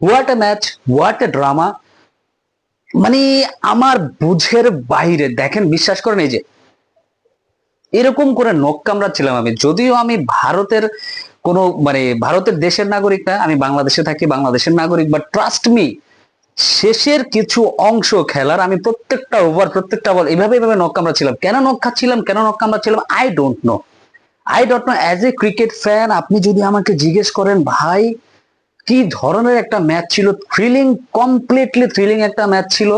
What a match what a drama মানে আমার বুঝের বাইরে, দেখেন, বিশ্বাস করেন এই যে, এরকম করে নখ কামড়াচ্ছিলাম আমি। যদিও আমি ভারতের কোনো মানে ভারতের দেশের নাগরিক না, আমি বাংলাদেশে থাকি, বাংলাদেশের নাগরিক বাট ট্রাস্ট মি শেষের কিছু অংশ খেলার আমি প্রত্যেকটা ওভার প্রত্যেকটা বল এভাবে এভাবে নখ কামড়াচ্ছিলাম। কেন নখ খাচ্ছিলাম, কেন নখ কামড়াচ্ছিলাম? I don't know I don't know as a cricket fan আপনি যদি আমাকে জিজ্ঞেস করেন, ভাই কি ধরনের একটা ম্যাচ ছিল? থ্রিলিং কমপ্লিটলি থ্রিলিং একটা ম্যাচ ছিল।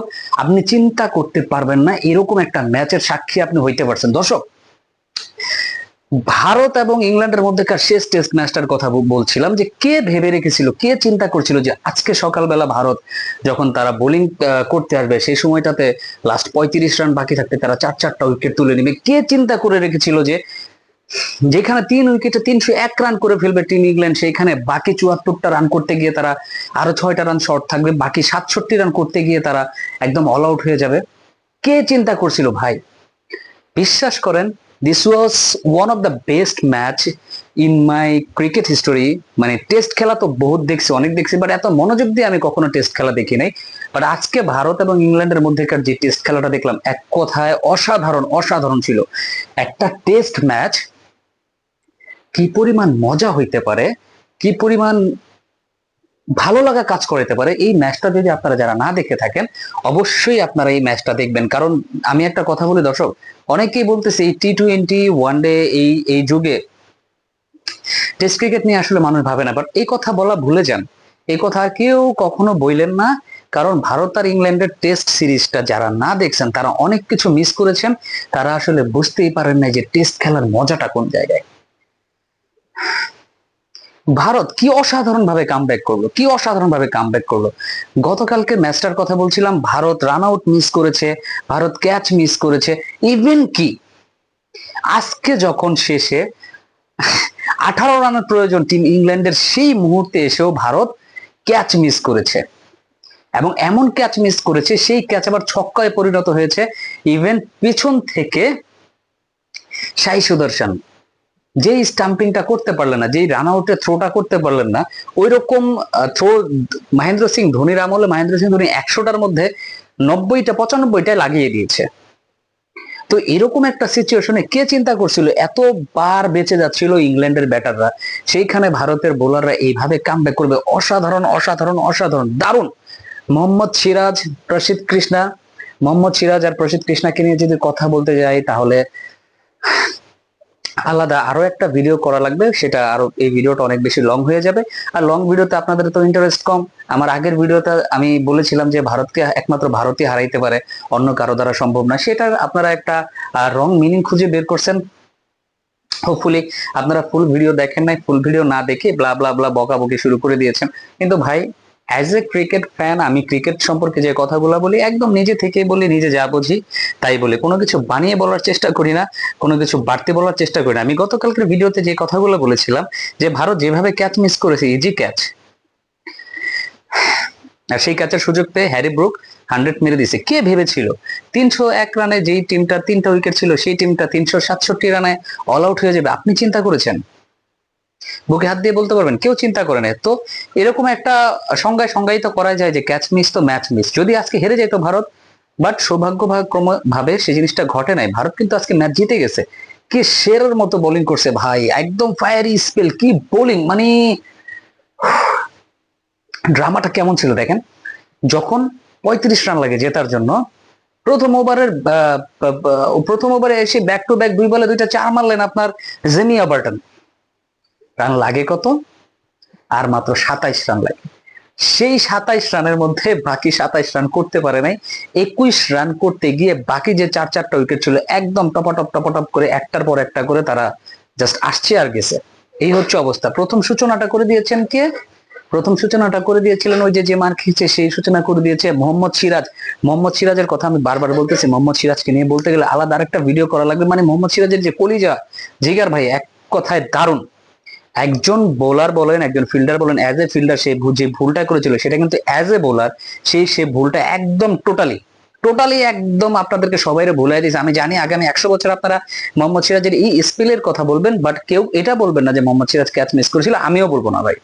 আপনি চিন্তা করতে পারবেন না, এরকম একটা ম্যাচের সাক্ষী আপনি হইতে পারছেন। দর্শক, ভারত এবং ইংল্যান্ডের মধ্যেকার শেষ টেস্ট ম্যাচটার কথা বলছিলাম যে কে ভেবে রেখেছিল, কে চিন্তা করছিল যে আজকে সকালবেলা ভারত যখন তারা বোলিং করতে আসবে, সেই সময়টাতে লাস্ট পঁয়ত্রিশ রান বাকি থাকতে তারা চার চারটা উইকেট তুলে নেবে। কে চিন্তা করে রেখেছিল যে যেখানে তিন উইকেটে তিনশো এক রান করে ফেলবে টিম ইংল্যান্ড, সেখানে বাকি চুয়াত্তরটা রান করতে গিয়ে তারা আরও ছয়টা রান শর্ট থাকবে, বাকি সাতষট্টি রান করতে গিয়ে তারা একদম অল আউট হয়ে যাবে। কে চিন্তা করছিল ভাই? বিশ্বাস করেন this was one of the best match in my cricket history মানে টেস্ট খেলা তো বহুত দেখছি, অনেক দেখছি বাট এত মনোযোগ দিয়ে আমি কখনো টেস্ট খেলা দেখি নাই। বাট আজকে ভারত এবং ইংল্যান্ডের মধ্যেকার যে টেস্ট খেলাটা দেখলাম, এক কথায় অসাধারণ অসাধারণ ছিল। একটা টেস্ট ম্যাচ কি পরিমাণ মজা হইতে পারে, কি পরিমাণ ভালো লাগা কাজ করতে পারে, এই ম্যাচটা যদি আপনারা যারা না দেখে থাকেন, অবশ্যই আপনারা এই ম্যাচটা দেখবেন। কারণ আমি একটা কথা বলি, দর্শক, অনেকেই বলতেছে এই টি টোয়েন্টি ওয়ান ডে এই এই যুগে টেস্ট ক্রিকেট নিয়ে আসলে মানুষ ভাবে না। বাট এই কথা বলা ভুলে যান। এই কথা কেউ কখনো বইলেন না। কারণ ভারত আর ইংল্যান্ডের টেস্ট সিরিজটা যারা না দেখছেন, তারা অনেক কিছু মিস করেছেন। তারা আসলে বুঝতেই পারেন না যে টেস্ট খেলার মজাটা কোন জায়গায়। ভারত কি অসাধারণ ভাবে কামব্যাক করল? কি অসাধারণ ভাবে কামব্যাক করল? গতকালকে ম্যাচটার কথা বলছিলাম, ভারত রান আউট মিস করেছে, ভারত ক্যাচ মিস করেছে ইভেন কি? আজকে যখন শেষে আঠারো রানের প্রয়োজন টিম ইংল্যান্ডের সেই মুহূর্তে এসেও ভারত ক্যাচ মিস করেছে। এবং এমন ক্যাচ মিস করেছে, সেই ক্যাচ আবার ছক্কায় পরিণত হয়েছে ইভেন পিছন থেকে সাই সুদর্শন। যেই স্টাম্পিংটা করতে পারলেন না, যেই রান আউটের থ্রোটা করতে পারলেন না ওই রকম থ্রো মহেন্দ্র সিং ধোনির আমলে মহেন্দ্র সিং ধোনি একশোটার মধ্যে নব্বইটা পঁচানব্বইটায় লাগিয়ে দিয়েছে। তো এরকম একটা সিচুয়েশনে কে চিন্তা করছিল? এত বার বেঁচে যাচ্ছিল ইংল্যান্ডের ব্যাটাররা। সেইখানে ভারতের বোলাররা এইভাবে কামব্যাক করবে। অসাধারণ অসাধারণ অসাধারণ। দারুণ! মোহাম্মদ সিরাজ, প্রসিদ্ধ কৃষ্ণা। মোহাম্মদ সিরাজ আর প্রসিদ্ধ কৃষ্ণাকে নিয়ে যদি কথা বলতে যাই, তাহলে আলাদা আরও একটা ভিডিও করা লাগবে, সেটা আরও এই ভিডিওটা অনেক বেশি লং হয়ে যাবে। আর লং ভিডিওতে আপনাদের তো ইন্টারেস্ট কম। আমার আগের ভিডিওতে আমি বলেছিলাম যে ভারতকে একমাত্র ভারতই হারাইতে পারে, অন্য কারও দ্বারা সম্ভব না। সেটার আপনারা একটা রং মিনিং খুঁজে বের করছেন। হোপফুলি আপনারা ফুল ভিডিও দেখেন নাই ফুল ভিডিও না দেখে ব্লা ব্লা ব্লা বকাবকি শুরু করে দিয়েছেন। কিন্তু ভাই অ্যাজ এ ক্রিকেট ফ্যান আমি ক্রিকেট সম্পর্কে যে কথাগুলো বলি, একদম নিজে থেকেই বলি, নিজে যা বুঝি, তাই বলি। কোনো কিছু বানিয়ে বলার চেষ্টা করি না, কোনো কিছু বাড়তে বলার চেষ্টা করি না। আমি গতকালকের ভিডিওতে যে কথাগুলো বলেছিলাম, যে ভারত যেভাবে ক্যাচ মিস করেছে ইজি ক্যাচ আর সেই ক্যাচের সুযোগ পেয়ে হ্যারি ব্রুক হান্ড্রেড মেরে দিছে কে ভেবেছিল? তিনশো এক রানে যেই টিমটা তিনটা উইকেট ছিল, সেই টিমটা তিনশো সাতষট্টি রানে অল আউট হয়ে যাবে। আপনি চিন্তা করেছেন? বুকে হাত দিয়ে বলতে পারবেন, কেউ চিন্তা করে না। তো এরকম একটা সংজ্ঞায় সংজ্ঞায়িত করা যায় যে ক্যাচ মিস তো ম্যাচ মিস যদি আজকে হেরে যায় যেত ভারত বাট সৌভাগ্য ভাবে সেই জিনিসটা ঘটে নাই। ভারত কিন্তু আজকে ম্যাচ জিতে গেছে। কি শেরের মতো বোলিং করছে ভাই, একদম ফায়ারি স্পেল কি বোলিং মানে ড্রামাটা কেমন ছিল দেখেন? যখন পঁয়ত্রিশ রান লাগে জেতার জন্য, প্রথম ওভারের প্রথম ওভারে এসে ব্যাক টু ব্যাক দুই বলে দুইটা চার মারলেন আপনার জেমিয়া বার্টন রান লাগে কত? আর মাত্র সাতাইশ রান লাগে। সেই সাতাইশ রানের মধ্যে বাকি সাতাইশ রান করতে পারে নাই। একুশ রান করতে গিয়ে বাকি যে চার চারটা উইকেট ছিল, একদম টপাটপ টপাটপ করে একটার পর একটা করে তারা জাস্ট আসছে আর গেছে। এই হচ্ছে অবস্থা। প্রথম সূচনাটা করে দিয়েছেন কে? প্রথম সূচনাটা করে দিয়েছিলেন ওই যে যে মার খেয়েছে, সেই সূচনা করে দিয়েছে মোহাম্মদ সিরাজ। মোহাম্মদ সিরাজের কথা আমি বারবার বলতেছি, মোহাম্মদ সিরাজকে নিয়ে বলতে গেলে আলাদা আরেকটা ভিডিও করা লাগবে। মানে মোহাম্মদ সিরাজের যে কলিজা, জিগার ভাই, এক কথায় দারুণ। একজন বোলার বলেন, একজন ফিল্ডার বলেন অ্যাজ এ ফিল্ডার সে যে ভুলটা করেছিল, সেটা কিন্তু অ্যাজ এ বোলার সেই সে ভুলটা একদম টোটালি টোটালি একদম আপনাদেরকে সবাইরে ভুলাই দিয়েছে। আমি জানি আগামী একশো বছর আপনারা মোহাম্মদ সিরাজের এই স্পেলের কথা বলবেন বাট কেউ এটা বলবেন না যে মোহাম্মদ সিরাজ ক্যাচ মিস করেছিল, আমিও বলব না ভাই।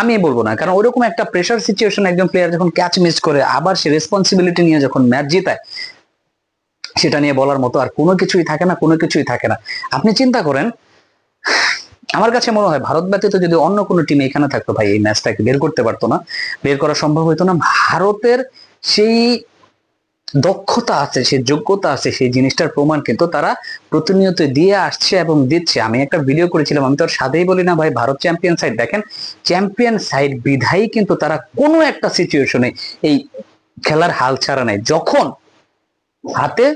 আমি বলব না, কারণ ওরকম একটা প্রেশার সিচুয়েশন একজন প্লেয়ার যখন ক্যাচ মিস করে, আবার সে রেসপন্সিবিলিটি নিয়ে যখন ম্যাচ জেতায়, সেটা নিয়ে বলার মতো আর কোনো কিছুই থাকে না, কোনো কিছুই থাকে না। আপনি চিন্তা করেন আমার কাছে মনে হয় ভারত ব্যতীত যদি অন্য কোনো টিম এখানে থাকতো ভাই, এই ম্যাচটাকে বের করতে পারতো না, বের করা সম্ভব হতো না। ভারতের সেই দক্ষতা আছে সেই যোগ্যতা আছে, সেই জিনিসটার প্রমাণ কিন্তু তারা প্রতিনিয়ত দিয়ে আসছে এবং দিচ্ছে। আমি একটা ভিডিও করেছিলাম, আমি তো আর সাদেই বলি না ভাই, ভারত চ্যাম্পিয়ন সাইড দেখেন চ্যাম্পিয়ন সাইড বিধায়ী কিন্তু তারা কোনো একটা সিচুয়েশনে এই খেলার হাল ছাড়া নাই। যখন হাতে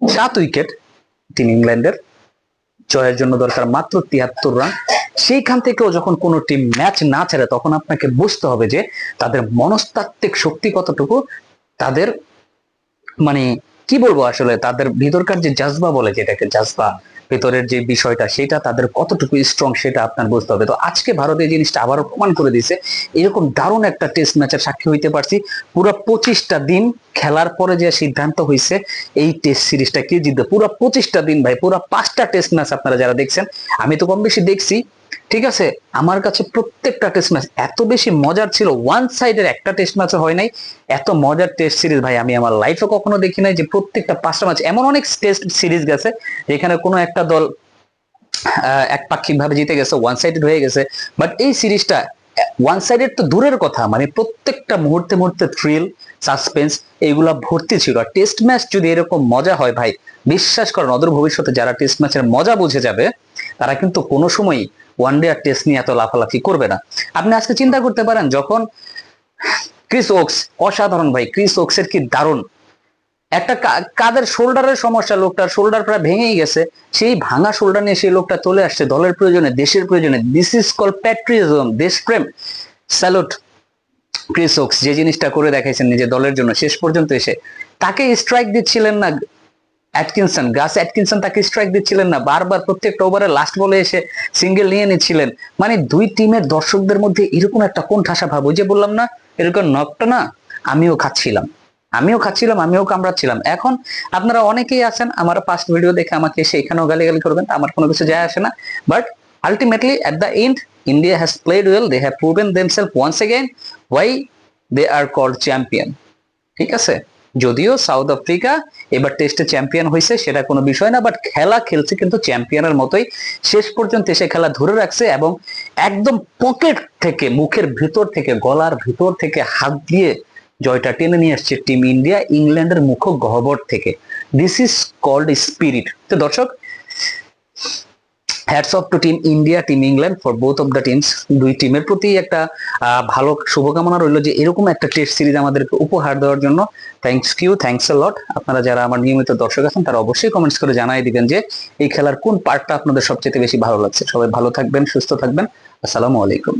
সাত উইকেট টিম ইংল্যান্ডের জয়ের জন্য দরকার মাত্র তিয়াত্তর রান। সেইখান থেকেও যখন কোনো টিম ম্যাচ না ছেড়ে, তখন আপনাকে বুঝতে হবে যে তাদের মনস্তাত্ত্বিক শক্তি কতটুকু, তাদের মানে কি বলব আসলে, তাদের ভিতরকার যে জাজবা বলে যেটাকে, জাজবা ভেতরের যে বিষয়টা, সেটা তাদের কতটুকু স্ট্রং সেটা আপনার বুঝতে হবে। তো আজকে ভারত এই জিনিসটা আবারও প্রমাণ করে দিছে এরকম দারুণ একটা টেস্ট ম্যাচের সাক্ষী হইতে পারছি। পুরো পঁচিশটা দিন খেলার পরে যে সিদ্ধান্ত হয়েছে এই টেস্ট সিরিজটা কে জিতবে? পুরো পঁচিশটা দিন ভাই, পুরো পাঁচটা টেস্ট ম্যাচ আপনারা যারা দেখছেন, আমি তো কম বেশি দেখছি ঠিক আছে? আমার কাছে প্রত্যেকটা টেস্ট ম্যাচ এত বেশি মজার ছিল ওয়ান সাইডের একটা টেস্ট ম্যাচ হয় নাই। এত মজার টেস্ট সিরিজ ভাই আমি আমার লাইফে কখনো দেখি নাই যে প্রত্যেকটা পাঁচটা ম্যাচ এমন অনেক টেস্ট সিরিজ গেছে যেখানে কোনো একটা দল আহ, একপাক্ষিক ভাবে জিতে গেছে ওয়ান সাইডেড হয়ে গেছে। বাট এই সিরিজটা ওয়ান সাইডেড তো দূরের কথা মানে প্রত্যেকটা মুহূর্তে মুহূর্তে থ্রিল সাসপেন্স এইগুলা ভর্তি ছিল। আর টেস্ট ম্যাচ যদি এরকম মজা হয় ভাই বিশ্বাস করেন অদূর ভবিষ্যতে যারা টেস্ট ম্যাচের মজা বুঝে যাবে তারা কিন্তু কোনো সময় ওয়ান ডে আর টেস্ট নিয়ে এত লাফালাফি করবে না। আপনি আজকে চিন্তা করতে পারেন, যখন ক্রিস ওক্স অসাধারণ ভাই ক্রিস ওক্সের কি দারুণ। একটা কাদের শোল্ডারের সমস্যা, লোকটার শোল্ডার প্রায় ভেঙেই গেছে। সেই ভাঙা শোল্ডার নিয়ে সেই লোকটা চলে আসছে দলের প্রয়োজনে, দেশের প্রয়োজনে। দিস ইজ কল প্যাট্রিয়জম দেশপ্রেম স্যালুট ক্রিস ওক্স যে জিনিসটা করে দেখাইছেন নিজের দলের জন্য, শেষ পর্যন্ত এসে। তাকে স্ট্রাইক দিচ্ছিলেন না অ্যাটকিনসন গাস অ্যাটকিনসন তাকে স্ট্রাইক দিচ্ছিলেন না। বারবার প্রত্যেকটা ওভারে লাস্ট বলে এসে সিঙ্গেল নিয়ে নিচ্ছিলেন। মানে দুই টিমের দর্শকদের মধ্যে এরকম একটা কোন ঠাসা ভাব ওই যে বললাম না, এরকম নকটা না, আমিও খাচ্ছিলাম। আমিও খাচ্ছিলাম, আমিও কামড়াচ্ছিলাম। এখন আপনারা অনেকেই আছেন, আমার পাস্ট ভিডিও দেখে আমাকে এসে এখানেও গালিগালি করবেন, আমার কোনো কিছু যায় আসে না। But ultimately at the end India has played well they have proven themselves once again why they are called champion ঠিক আছে? যদিও সাউথ আফ্রিকা এবার টেস্টে চ্যাম্পিয়ন হয়েছে সেটা কোনো বিষয় না বাট খেলা খেলছে কিন্তু চ্যাম্পিয়নের মতোই। শেষ পর্যন্ত এসে খেলা ধরে রাখছে এবং একদম পকেট থেকে, মুখের ভিতর থেকে, গলার ভিতর থেকে হাত দিয়ে জয়টা টেনে নিয়ে আসছে টিম ইন্ডিয়া ইংল্যান্ডের মুখ গহবর থেকে। দিস ইজ কল্ড স্পিরিট তো দর্শক hats off to team India team England for both of the teams দুই টিমের প্রতি একটা ভালো শুভকামনা রইল যে এরকম একটা টেস্ট সিরিজ আমাদেরকে উপহার দেওয়ার জন্য। Thanks Q thanks a lot আপনারা যারা আমার নিয়মিত দর্শক আছেন, তারা অবশ্যই কমেন্টস করে জানাই দিবেন যে এই খেলার কোন পার্টটা আপনাদের সবচেয়ে বেশি ভালো লাগছে। সবাই ভালো থাকবেন, সুস্থ থাকবেন। আসসালামু আলাইকুম।